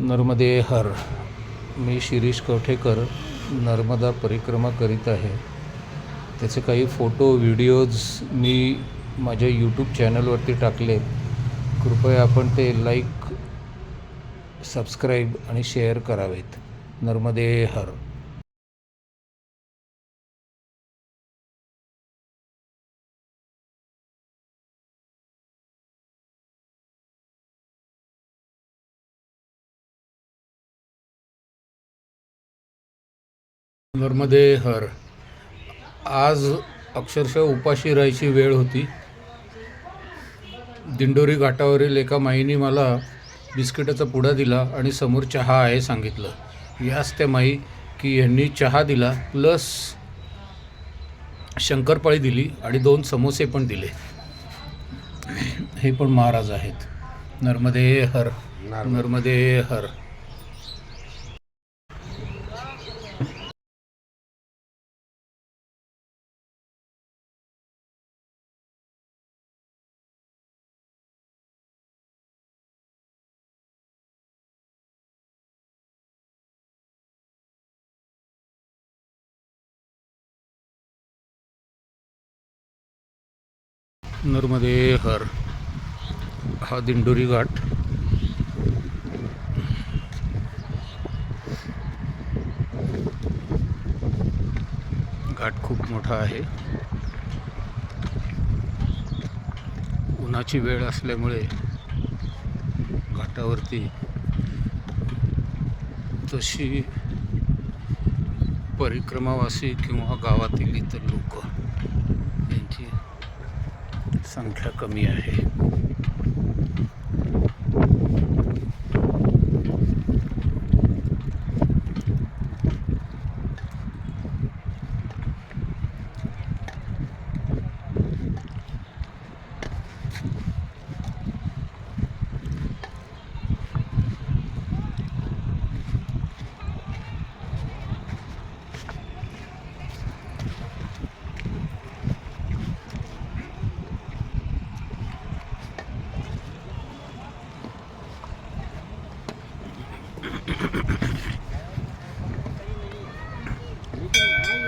नर्मदे हर. मी शिरीष कवठेकर नर्मदा परिक्रमा करीत आहे. त्याचे काही फोटो व्हिडिओज मी माझ्या यूट्यूब चॅनलवरती टाकले. कृपया आपण ते लाईक सबस्क्राईब आणि शेअर करावेत. नर्मदे हर. नर्मदे हर. आज अक्षरशः उपाशी राहायची वेळ होती. दिंडोरी घाटावरील एका माईने मला बिस्किटाचा पुडा दिला आणि समोर चहा आहे सांगितलं. याच त्या माई की यांनी चहा दिला प्लस शंकरपाळी दिली आणि दोन समोसे पण दिले. हे पण महाराज आहेत. नर्मदे हर. नर्मदे हर. नर्मदे हर हा दिंडोरी घाट. घाट खूप मोठा आहे. उन्हाची वेळ असल्यामुळे घाटावरती तशी परिक्रमावासी किंवा गावातील इतर लोक यांची संख्या कमी आहे.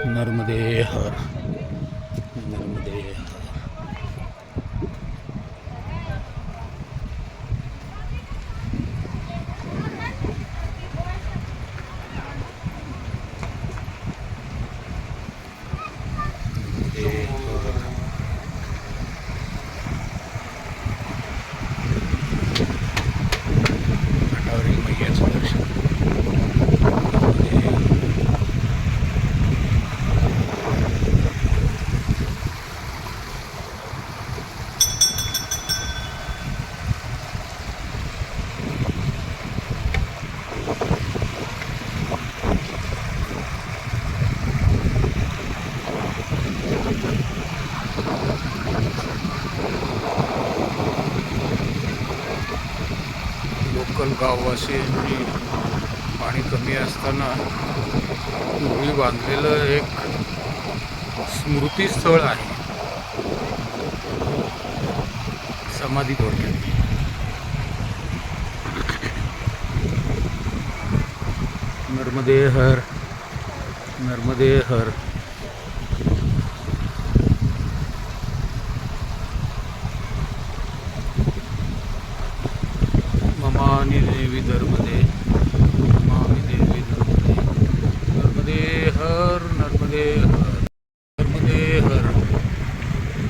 नर्मदे हर नर्मदे हर नर्मदे हर. घाटावरील मैयाचं दर्शन नर्मदे हर. लोकल गाववासियांनी पाणी कमी असताना पूर्वी बांधलेलं एक स्मृतीस्थळ आहे. समाधी थोडक्यात नर्मदे हर नर्मदे हर. महानी देवी नर्मदे ममानी देवी नर्मदे नर्मदे हर नर्मदे हर नर्मदे हर.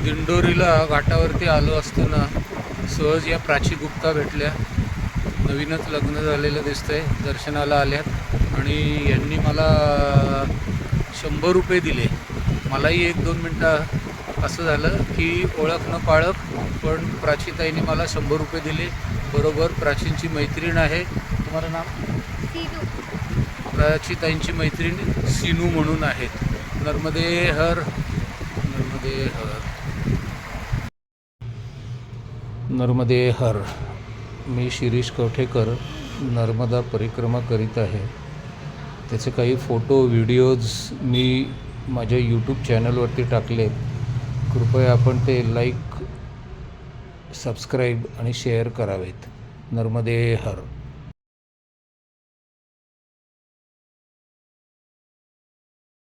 दिंडोरीला घाटावरती आलो असताना सहज या प्राची गुप्ता भेटल्या. नवीनच लग्न झालेलं दिसतंय दर्शनाला आल्यात. आणि यांनी मला शंभर रुपये दिले. मलाही एक दोन मिनटं असं झालं की ओळख न पाळख पण प्राचीताईने मला शंभर रुपये दिले. बरोबर प्राचींची मैत्रीण आहे. तुम्हाला नाव? प्राचीताईंची मैत्रीण सिनू म्हणून आहेत. नर्मदे हर नर्मदे हर. नर्मदे हर. मी शिरीष कवठेकर नर्मदा परिक्रमा करीत आहे. त्याचे काही फोटो व्हिडिओज मी माझ्या यूट्यूब चॅनलवरती टाकले कृपया आपण ते लाईक सबस्क्राईब आणि शेअर करावेत. नर्मदे हर.